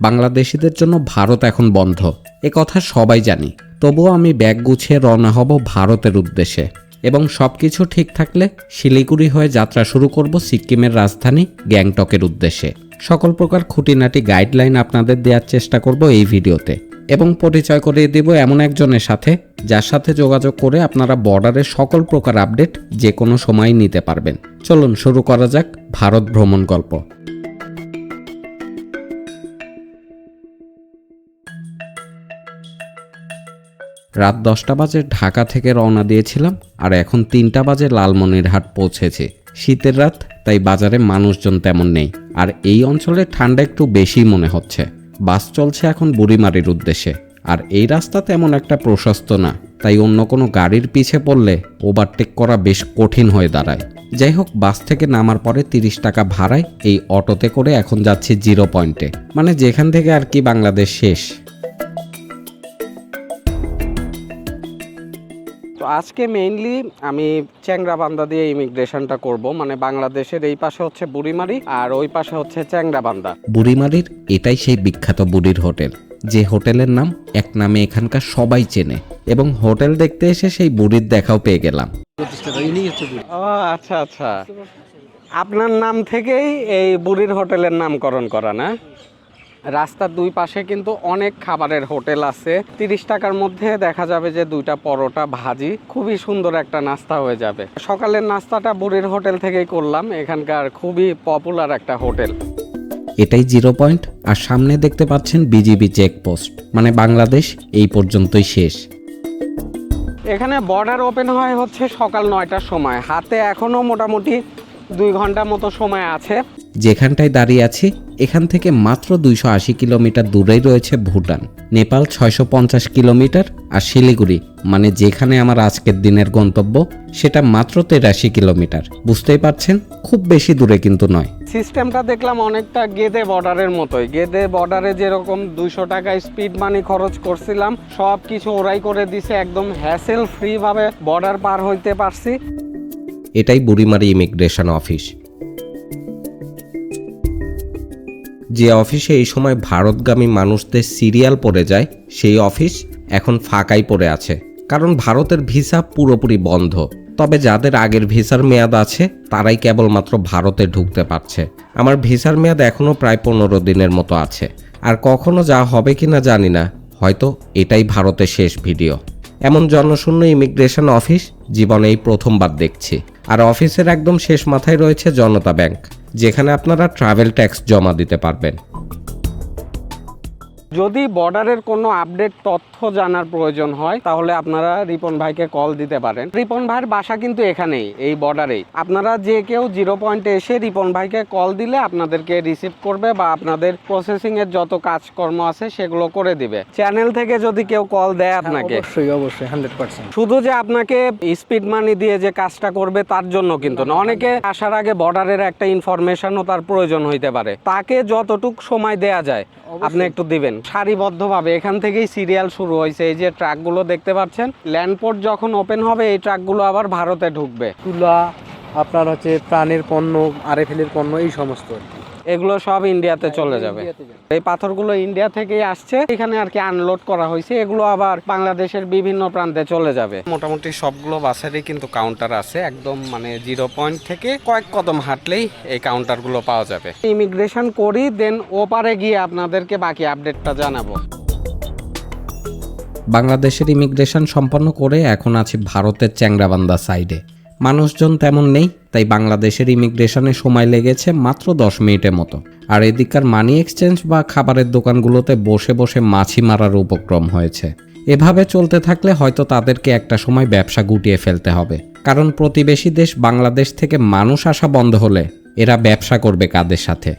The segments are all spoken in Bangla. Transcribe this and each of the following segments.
বাংলাদেশিদের জন্য ভারত এখন বন্ধ। এ কথা সবাই জানি। তবুও আমি ব্যাগ গুছিয়ে রওনা হব ভারতের উদ্দেশ্যে। এবং সব কিছু ঠিক থাকলে শিলিগুড়ি হয়ে যাত্রা শুরু করব সিকিমের রাজধানী গ্যাংটকের উদ্দেশ্যে। সকল প্রকার খুঁটিনাটি গাইডলাইন আপনাদের দেওয়ার চেষ্টা করব এই ভিডিওতে। এবং পরিচয় করিয়ে দেব এমন একজনের সাথে, যার সাথে যোগাযোগ করে আপনারা বর্ডারের সকল প্রকার আপডেট যে কোনো সময় নিতে পারবেন। চলুন শুরু করা যাক ভারত ভ্রমণ গল্প। রাত দশটা বাজে ঢাকা থেকে রওনা দিয়েছিলাম, আর এখন তিনটা বাজে লালমনিরহাট পৌঁছেছি। শীতের রাত, তাই বাজারে মানুষজন তেমন নেই, আর এই অঞ্চলে ঠান্ডা একটু বেশি মনে হচ্ছে। বাস চলছে এখন বুড়িমারির উদ্দেশ্যে, আর এই রাস্তা তেমন একটা প্রশস্ত না, তাই অন্য কোনো গাড়ির পিছে পড়লে ওভারটেক করা বেশ কঠিন হয়ে দাঁড়ায়। যাই হোক, বাস থেকে নামার পরে তিরিশ টাকা ভাড়ায় এই অটোতে করে এখন যাচ্ছি জিরো পয়েন্টে মানে যেখান থেকে আর কি বাংলাদেশ শেষ। আজকে মেইনলি আমি চ্যাংরাবান্ধা দিয়ে ইমিগ্রেশনটা করব। মানে বাংলাদেশের এই পাশে হচ্ছে বুড়িমারি আর ওই পাশে হচ্ছে চ্যাংরাবান্ধা বুড়িমারির এটাই সেই বিখ্যাত বুড়ির হোটেল। যে হোটেলের নাম এক নামে এখানকার সবাই চেনে এবং হোটেল দেখতে এসে সেই বুড়ির দেখাও পেয়ে গেলাম। ও আচ্ছা আচ্ছা। আপনার নাম থেকেই এই বুড়ির হোটেলের নামকরণ করা না? রাস্তার দুই পাশে কিন্তু অনেক খাবারের হোটেল আছে। তিরিশ টাকার মধ্যে দেখা যাবে যে দুইটা পরোটা ভাজি খুবই সুন্দর একটা নাস্তা হয়ে যাবে। সকালের নাস্তাটা বুড়ির হোটেল থেকেই করলাম এখানকার খুবই পপুলার একটা হোটেল। এটাই জিরো পয়েন্ট আর সামনে দেখতে পাচ্ছেন বিজিবি চেকপোস্ট মানে বাংলাদেশ এই পর্যন্তই শেষ। এখানে বর্ডার ওপেন হয় হচ্ছে সকাল নয়টার সময় হাতে এখনও মোটামুটি দুই ঘণ্টা মতো সময় আছে। যেখানটায় দাঁড়িয়ে আছি এখান থেকে মাত্র দুইশো আশি কিলোমিটার দূরেই রয়েছে ভুটান। নেপাল ছয়শো পঞ্চাশ কিলোমিটার আর শিলিগুড়ি মানে যেখানে আমার আজকের দিনের গন্তব্য সেটা মাত্র তেরাশি কিলোমিটার। বুঝতেই পারছেন? খুব বেশি দূরে কিন্তু নয়। সিস্টেমটা দেখলাম অনেকটা গেদে বর্ডারের মতোই। গেদে বর্ডারে যেরকম দুইশো টাকা স্পিড মানি খরচ করছিলাম সব কিছু ওরাই করে দিছে একদম হ্যাসেল ফ্রি ভাবে বর্ডার পার হইতে পারছি। এটাই বুড়িমারি ইমিগ্রেশন অফিস যে অফিসে এই সময় ভারতগামী মানুষদের সিরিয়াল পড়ে যায়, সেই অফিস এখন ফাঁকাই পড়ে আছে। কারণ ভারতের ভিসা পুরোপুরি বন্ধ। তবে যাদের আগের ভিসার মেয়াদ আছে, তারাই কেবলমাত্র ভারতে ঢুকতে পারছে। আমার ভিসার মেয়াদ এখনও প্রায় পনেরো দিনের মতো আছে। আর কখনো যা হবে কিনা জানি না। হয়তো এটাই ভারতের শেষ ভিডিও। এমন জনশূন্য ইমিগ্রেশন অফিস জীবনে এই প্রথমবার দেখছি। আর অফিসের একদম শেষ মাথায় রয়েছে জনতা ব্যাংক। যেখানে আপনারা ট্রাভেল ট্যাক্স জমা দিতে পারবেন। যদি বর্ডারের কোনো আপডেট তথ্য জানার প্রয়োজন হয় তাহলে আপনারা রিপন ভাইকে কল দিতে পারেন। রিপন ভাইয়ের বাসা কিন্তু এখানেই এই বর্ডারেই আপনারা যে কেউ জিরো পয়েন্টে এসে রিপন ভাইকে কল দিলে আপনাদেরকে রিসিভ করবে বা আপনাদের প্রসেসিং এর যত কাজকর্ম আছে সেগুলো করে দিবে। চ্যানেল থেকে যদি কেউ কল দেয় আপনাকে অবশ্যই অবশ্যই হান্ড্রেড পার্সেন্ট শুধু যে আপনাকে স্পিড মানি দিয়ে যে কাজটা করবে তার জন্য কিন্তু না। অনেকে আসার আগে বর্ডারের একটা ইনফরমেশনও তার প্রয়োজন হইতে পারে। তাকে যতটুক সময় দেয়া যায় আপনি একটু দিবেন। সারিবদ্ধভাবে এখান থেকেই সিরিয়াল শুরু হয়েছে এই যে ট্রাকগুলো দেখতে পাচ্ছেন, ল্যান্ডপোর্ট যখন ওপেন হবে, এই ট্রাকগুলো আবার ভারতে ঢুকবে তুলা আপনার হচ্ছে প্রাণের পণ্য, আরএফএলের পণ্য, এই সমস্ত। এগুলো সব ইন্ডিয়াতে চলে যাবে। এই পাথরগুলো ইন্ডিয়া থেকেই আসছে। এখানে আর কি আনলোড করা হয়েছে। এগুলো আবার বাংলাদেশের বিভিন্ন প্রান্তে চলে যাবে। মোটামুটি সবগুলো বাসেরই কিন্তু কাউন্টার আছে। একদম মানে জিরো পয়েন্ট থেকে কয়েক কদম হাঁটলেই এই কাউন্টারগুলো পাওয়া যাবে। ইমিগ্রেশন করি দেন ওপারে গিয়ে আপনাদেরকে বাকি আপডেটটা জানাব। বাংলাদেশের ইমিগ্রেশন সম্পন্ন করে এখন আছি ভারতের চ্যাংরাবান্ধা সাইডে মানুষজন তেমন নেই, তাই বাংলাদেশের ইমিগ্রেশনে সময় লেগেছে মাত্র দশ মিনিটের মতো। আর এদিককার মানি এক্সচেঞ্জ বা খাবারের দোকানগুলোতে বসে বসে মাছি মারার উপক্রম হয়েছে। এভাবে চলতে থাকলে হয়তো তাদেরকে একটা সময় ব্যবসা গুটিয়ে ফেলতে হবে। কারণ প্রতিবেশী দেশ বাংলাদেশ থেকে মানুষ আসা বন্ধ হলে এরা ব্যবসা করবে কাদের সাথে?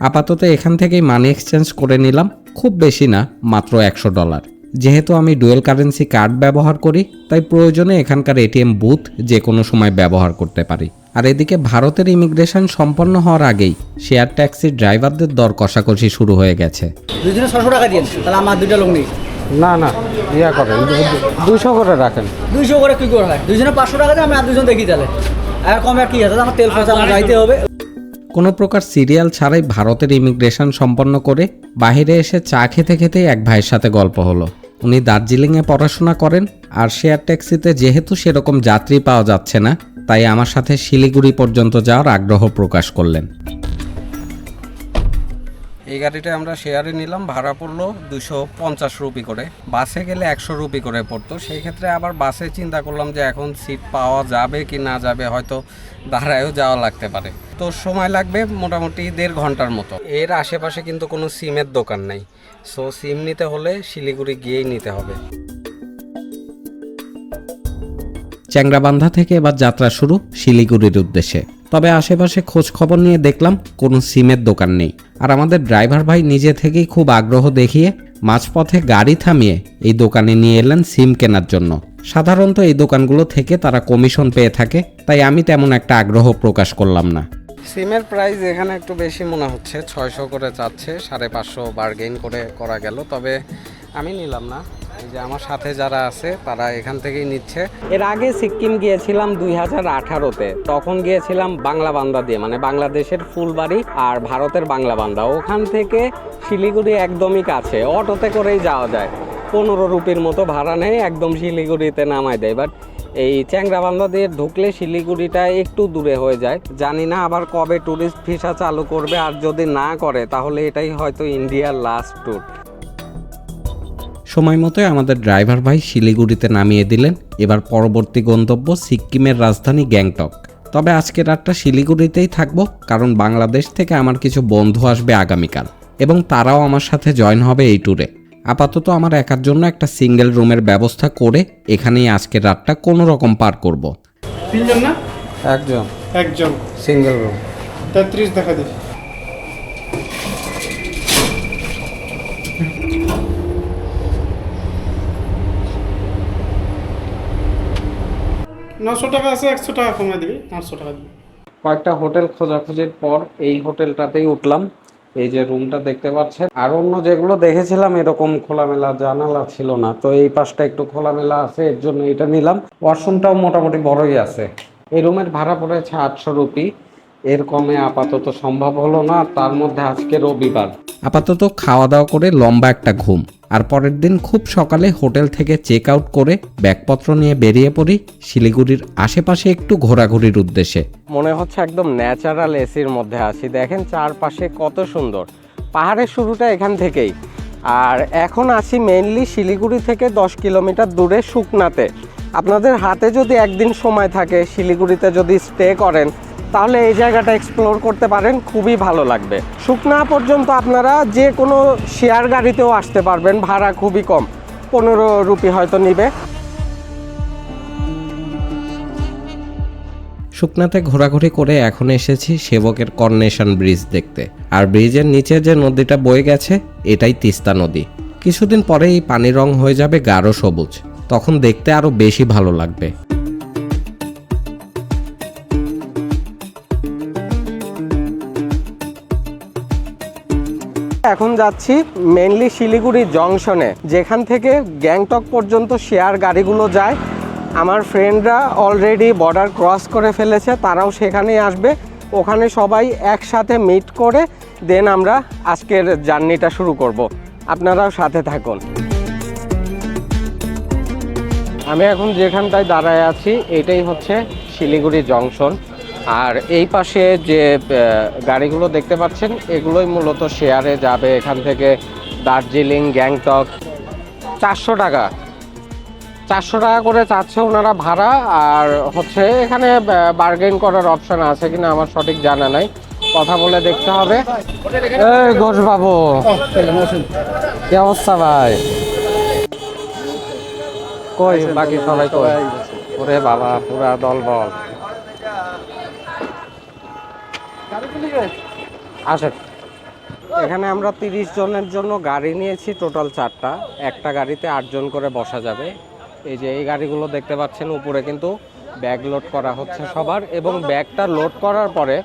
আপাতত এখান থেকেই মানি এক্সচেঞ্জ করে নিলাম। খুব বেশি না, মাত্র একশো ডলার। যেহেতু আমি ডুয়েল কারেন্সি কার্ড ব্যবহার করি তাই প্রয়োজনে এখানকার এটিএম বুথ যে কোনো সময় ব্যবহার করতে পারি। আর এদিকে ভারতের ইমিগ্রেশন সম্পন্ন হওয়ার আগেই শেয়ার ট্যাক্সির ড্রাইভারদের দর কষাকষি শুরু হয়ে গেছে। দুজনে ছশো টাকা দিয়েন তাহলে আমার দুইটা লোক নেই না না ইয়া করেন দুশো করে রাখেন। দুইশো করে কি করে হয়? দুইজনে পাঁচশো টাকা দেয় আমি আর দুজন দেখি তাহলে। আর কমে আর কি আছে? আমার তেল খরচা আমার যাইতে হবে। কোনো প্রকার সিরিয়াল ছাড়াই ভারতের ইমিগ্রেশন সম্পন্ন করে বাইরে এসে চা খেতে খেতে এক ভাইয়ের সাথে গল্প হলো। উনি দার্জিলিংয়ে পড়াশোনা করেন, আর শেয়ার ট্যাক্সিতে যেহেতু সেরকম যাত্রী পাওয়া যাচ্ছে না, তাই আমার সাথে শিলিগুড়ি পর্যন্ত যাওয়ার আগ্রহ প্রকাশ করলেন। এই গাড়িটা আমরা শেয়ারে নিলাম, ভাড়া পড়ল দুশো পঞ্চাশ রুপি করে। বাসে গেলে একশো রুপি করে পড়তো। সেই ক্ষেত্রে আবার বাসে চিন্তা করলাম যে এখন সিট পাওয়া যাবে কি না যাবে, হয়তো দাঁড়ায়ও যাওয়া লাগতে পারে। তো সময় লাগবে মোটামুটি দেড় ঘণ্টার মতো। এর আশেপাশে কিন্তু কোনো সিমের দোকান নেই। সো সিম নিতে হলে শিলিগুড়ি গিয়েই নিতে হবে। চ্যাংরাবান্ধা থেকে এবার যাত্রা শুরু শিলিগুড়ির উদ্দেশ্যে। তবে আশেপাশে খোঁজ খবর নিয়ে দেখলাম কোনো সিমের দোকান নেই। আর আমাদের ড্রাইভার ভাই নিজে থেকেই খুব আগ্রহ দেখিয়ে মাঝপথে গাড়ি থামিয়ে এই দোকানে নিয়ে এলেন সিম কেনার জন্য। সাধারণত এই দোকানগুলো থেকে তারা কমিশন পেয়ে থাকে, তাই আমি তেমন একটা আগ্রহ প্রকাশ করলাম না। সিমের প্রাইস এখানে একটু বেশি মনে হচ্ছে। ছয়শো করে চাচ্ছে সাড়ে পাঁচশো বার্গেন করে করা গেল। তবে আমি নিলাম না। এই যে আমার সাথে যারা আছে, তারা এখান থেকেই নিচ্ছে। এর আগে সিকিম গিয়েছিলাম দুই হাজার আঠারোতে। তখন গিয়েছিলাম বাংলা বান্দা দিয়ে মানে বাংলাদেশের ফুলবাড়ি আর ভারতের বাংলা বান্দা। ওখান থেকে শিলিগুড়ি একদমই কাছে। অটোতে করেই যাওয়া যায়। পনেরো রুপির মতো ভাড়া নেয়, একদম শিলিগুড়িতে নামায় দেয়। বাট এই চ্যাংরাবান্ধা দিয়ে ঢুকলে শিলিগুড়িটা একটু দূরে হয়ে যায়। জানি না আবার কবে ট্যুরিস্ট ভিসা চালু করবে, আর যদি না করে, তাহলে এটাই হয়তো ইন্ডিয়ার লাস্ট ট্যুর সময় মতোই আমাদের ড্রাইভার ভাই শিলিগুড়িতে নামিয়ে দিলেন। এবার পরবর্তী গন্তব্য সিকিমের রাজধানী গ্যাংটক। তবে আজকে রাতটা শিলিগুড়িতেই থাকব, কারণ বাংলাদেশ থেকে আমার কিছু বন্ধু আসবে আগামীকাল, এবং তারাও আমার সাথে জয়েন হবে এই ট্যুরে আপাতত আমার একার জন্য একটা সিঙ্গেল রুমের ব্যবস্থা করে এখানেই আজকের রাতটা কোনো রকম পার করব। তিনজন না? একজন। একজন। সিঙ্গেল রুম তেত্রিশ দেখা দিই। নশো টাকা আছে একশো টাকা কমে দিবি আটশো টাকা দিবি। কয়েকটা হোটেল খোঁজাখুঁজির পর এই হোটেলটাতেই উঠলাম। এই যে রুমটা দেখতে পাচ্ছেন। আর অন্য যেগুলো দেখেছিলাম, এরকম খোলামেলা জানালা ছিল না। তো এই পাশটা একটু খোলামেলা আছে, এর জন্য এটা নিলাম। ওয়াশরুমটাও মোটামুটি বড়ই আছে। এই রুমের ভাড়া পড়েছে আটশো রুপি। এর কমে আপাতত সম্ভব হলো না তার মধ্যে আজকে রবিবার। আপাতত খাওয়া দাওয়া করে লম্বা একটা ঘুম আর পরের দিন খুব সকালে হোটেল থেকে চেক আউট করে ব্যাগপত্র নিয়ে বেরিয়ে পড়ি শিলিগুড়ির আশেপাশে একটু ঘোরাঘুরির উদ্দেশ্যে। মনে হচ্ছে একদম ন্যাচারাল এসির মধ্যে আসি দেখেন চারপাশে কত সুন্দর। পাহাড়ের শুরুটা এখান থেকেই। আর এখন আসি মেইনলি শিলিগুড়ি থেকে দশ কিলোমিটার দূরে শুকনাতে। আপনাদের হাতে যদি একদিন সময় থাকে শিলিগুড়িতে যদি স্টে করেন তাহলে এই জায়গাটা এক্সপ্লোর করতে পারেন, খুবই ভালো লাগবে। শুকনা পর্যন্ত আপনারা যে কোনো শেয়ার গাড়িতেও আসতে পারবেন, ভাড়া খুবই কম, পনেরো রুপি হয়তো নিবে। শুকনাতে ঘোরাঘুরি করে এখন এসেছি সেবকের কর্নেশন ব্রিজ দেখতে। আর ব্রিজের নিচে যে নদীটা বয়ে গেছে, এটাই তিস্তা নদী। কিছুদিন পরে এই পানির রং হয়ে যাবে গাঢ় সবুজ। তখন দেখতে আরও বেশি ভালো লাগবে। এখন যাচ্ছি মেনলি শিলিগুড়ি জংশনে। যেখান থেকে গ্যাংটক পর্যন্ত শেয়ার গাড়িগুলো যায়। আমার ফ্রেন্ডরা অলরেডি বর্ডার ক্রস করে ফেলেছে, তারাও সেখানেই আসবে। ওখানে সবাই একসাথে মিট করে দেন আমরা আজকের জার্নিটা শুরু করব। আপনারাও সাথে থাকুন। আমি এখন যেখানটায় দাঁড়ায় আছি, এটাই হচ্ছে শিলিগুড়ি জংশন। আর এই পাশে যে গাড়িগুলো দেখতে পাচ্ছেন, এগুলোই মূলত শেয়ারে যাবে এখান থেকে দার্জিলিং, গ্যাংটক। চারশো টাকা। চারশো টাকা করে চাচ্ছে ওনারা ভাড়া, আর হচ্ছে এখানে বার্গেন করার অপশন আছে কিনা আমার সঠিক জানা নাই। কথা বলে দেখতে হবে। ঘোষ বাবু কি অবস্থা ভাই? কই, বাকি সবাই কই? ওরে বাবা, পুরা দল বল আসেন। এখানে আমরা তিরিশ জনের জন্য গাড়ি নিয়েছি, টোটাল চারটা। একটা গাড়িতে আটজন করে বসা যাবে। এই যে এই গাড়িগুলো দেখতে পাচ্ছেন, উপরে কিন্তু ব্যাগ লোড করা হচ্ছে সবার এবং ব্যাগটা লোড করার পরে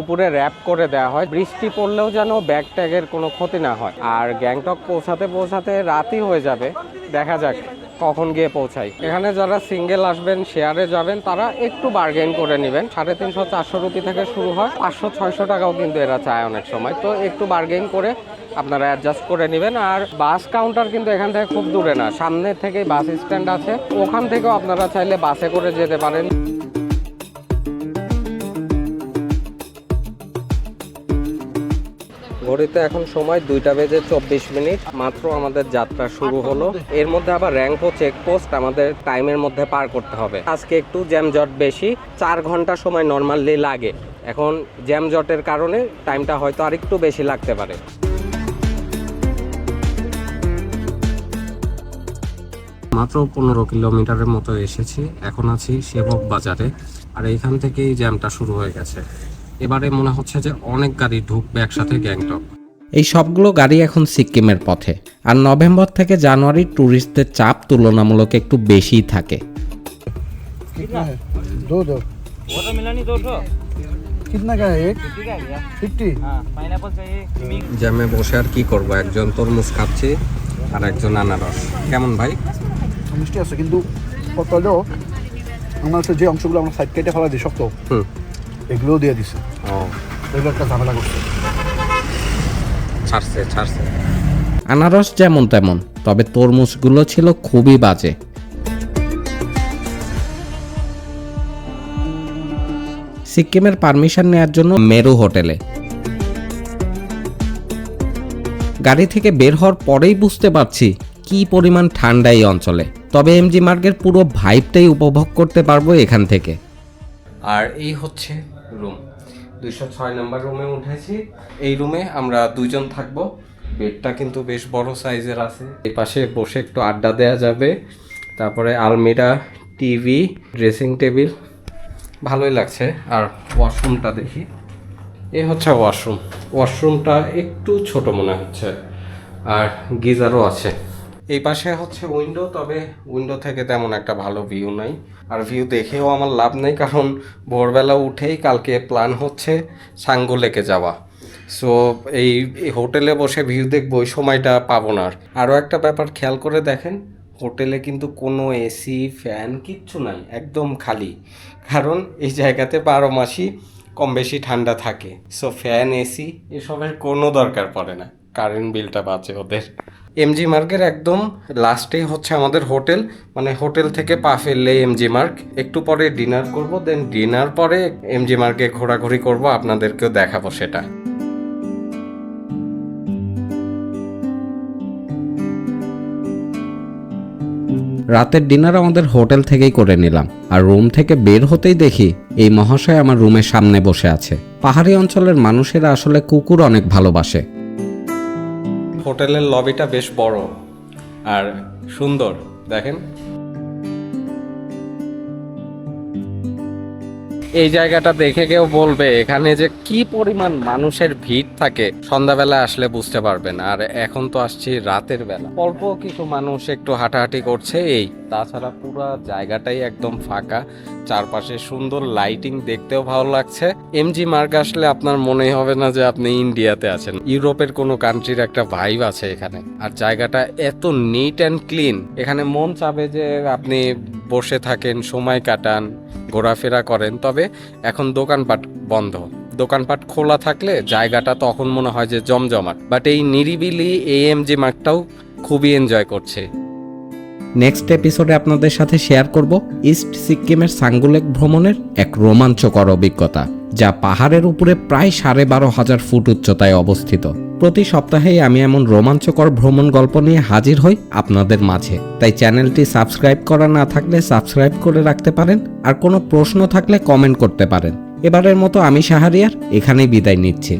উপরে র্যাপ করে দেওয়া হয়। বৃষ্টি পড়লেও যেন ব্যাগ ট্যাগের কোনো ক্ষতি না হয়। আর গ্যাংটক পৌঁছাতে পৌঁছাতে রাতই হয়ে যাবে। দেখা যাক। কখন গিয়ে পৌঁছাই? এখানে যারা সিঙ্গেল আসবেন শেয়ারে যাবেন, তারা একটু বার্গেন করে নেবেন। সাড়ে তিনশো, চারশো রুপি থেকে শুরু হয়। পাঁচশো, ছয়শো টাকাও কিন্তু এরা চায় অনেক সময়। তো একটু বার্গেন করে আপনারা অ্যাডজাস্ট করে নেবেন। আর বাস কাউন্টার কিন্তু এখান থেকে খুব দূরে না। সামনে থেকেই বাস স্ট্যান্ড আছে। ওখান থেকেও আপনারা চাইলে বাসে করে যেতে পারেন। ঘড়িতে এখন সময় দুইটা বেজে চব্বিশ মিনিট। মাত্র আমাদের যাত্রা শুরু হলো। এর মধ্যে আবার র্যাঙ্ক চেকপোস্ট আমাদের টাইমের মধ্যে পার করতে হবে। আজকে একটু জ্যামজট বেশি। চার ঘণ্টা সময় নর্মালি লাগে। এখন জ্যামজটের কারণে টাইমটা হয়তো আর একটু বেশি লাগতে পারে। মাত্র পনেরো কিলোমিটারের মতো এসেছি। এখন আছি সেবক বাজারে। আর এইখান থেকেই জ্যামটা শুরু হয়ে গেছে। এবারে মনে হচ্ছে যে অনেক গাড়ি ঢুকবে একসাথে গ্যাংটক। এই সবগুলো গাড়ি এখন সিকিমের পথে। আর নভেম্বর থেকে জানুয়ারি ট্যুরিস্টদের চাপ তুলনামূলক একটু বেশি থাকে। জ্যামে বসে আর কি করব? একজন তরমুজ খাচ্ছে আর একজন আনারস। কেমন ভাই? মিষ্টি আছে কিন্তু কত আমার যে অংশগুলো আমরা সাইড কেটে ফেলা দিই শক্ত। হুম। এগুলোও দিয়ে দিছে। ও। এগুলো একটা ঝামেলা করছে। ছাড়ছে ছাড়ছে। আনারস যেমন তেমন তবে তরমুজগুলো ছিল খুবই বাজে। সিকিমের পারমিশন নেওয়ার জন্য মেরু হোটেলে। গাড়ি থেকে বের হওয়ার পরেই বুঝতে পারছি কি পরিমাণ ঠান্ডা এই অঞ্চলে। তবে এমজি মার্গের পুরো ভাইবটাই উপভোগ করতে পারব এখান থেকে। আর এই হচ্ছে রুম দুইশো ছয় নম্বর রুমে উঠেছি। এই রুমে আমরা দুজন থাকব। বেডটা কিন্তু বেশ বড় সাইজের আছে। এই পাশে বসে একটু আড্ডা দেওয়া যাবে। তারপরে আলমিরা, টিভি, ড্রেসিং টেবিল। ভালোই লাগছে। আর ওয়াশরুমটা দেখি। এ হচ্ছে ওয়াশরুম। ওয়াশরুমটা একটু ছোট মনে হচ্ছে। আর গিজারও আছে। এই পাশে হচ্ছে উইন্ডো তবে উইন্ডো থেকে তেমন একটা ভালো ভিউ নাই। আর ভিউ দেখেও আমার লাভ নেই, কারণ ভোরবেলা উঠেই কালকে প্ল্যান হচ্ছে সাঙ্গো লেকে যাওয়া। সো এই হোটেলে বসে ভিউ দেখব, ওই সময়টা পাবো না আর। আরও একটা ব্যাপার খেয়াল করে দেখেন হোটেলে কিন্তু কোনো এসি ফ্যান কিচ্ছু নাই, একদম খালি। কারণ এই জায়গাতে বারো মাসই কম বেশি ঠান্ডা থাকে। সো ফ্যান এসি এসবের কোনো দরকার পড়ে না। কারেন্ট বিলটা বাঁচে ওদের। এমজি মার্গের একদম লাস্টে হচ্ছে আমাদের হোটেল। মানে হোটেল থেকে পা ফেললে এমজি মার্গ একটু পরে ডিনার করব দেন ডিনার পরে এমজি মার্গে ঘোরাঘুরি করব আপনাদেরকেও দেখাবো সেটা। রাতের ডিনার আমাদের হোটেল থেকেই করে নিলাম। আর রুম থেকে বের হতেই দেখি এই মহাশয় আমার রুমের সামনে বসে আছে। পাহাড়ি অঞ্চলের মানুষেরা আসলে কুকুর অনেক ভালোবাসে। হোটেলের লবিটা বেশ বড় আর সুন্দর দেখেন। এই জায়গাটা দেখে কেউ বলবে, এখানে যে কি পরিমাণ মানুষের ভিড় থাকে, সন্ধ্যাবেলা আসলে বুঝতে পারবেন। আর এখন তো আসছি রাতের বেলা। অল্প কিছু মানুষ একটু হাঁটাহাঁটি করছে, এই তাছাড়া পুরো জায়গাটাই একদম ফাঁকা। চারপাশে সুন্দর লাইটিং দেখতেও ভালো লাগছে। এমজি মার্গ আসলে আপনার মনে হবে না যে আপনি ইন্ডিয়াতে আছেন। ইউরোপের কোনো কান্ট্রির একটা ভাইব আছে এখানে। আর জায়গাটা এত নিট অ্যান্ড ক্লিন এখানে মন চাবে যে আপনি বসে থাকেন, সময় কাটান। ঘোরাফেরা করেন, তবে এখন দোকানপাট বন্ধ। দোকানপাট খোলা থাকলে জায়গাটা তখন মনে হয় যে জমজমাট বাট এই নিরিবিলি এএমজি মার্কটাও খুবই এনজয় করছে। নেক্সট এপিসোডে আপনাদের সাথে শেয়ার করব ইস্ট সিকিমের সাঙ্গুলেক ভ্রমণের এক রোমাঞ্চকর অভিজ্ঞতা। যা পাহাড়ের উপরে প্রায় সাড়ে বারো হাজার ফুট উচ্চতায় অবস্থিত। প্রতি সপ্তাহেই আমি এমন রোমাঞ্চকর ভ্রমণ গল্প নিয়ে হাজির হই আপনাদের মাঝে। তাই চ্যানেলটি সাবস্ক্রাইব করা না থাকলে সাবস্ক্রাইব করে রাখতে পারেন আর কোনো প্রশ্ন থাকলে কমেন্ট করতে পারেন। এবারের মতো আমি সাহারিয়ার এখানেই বিদায় নিচ্ছি।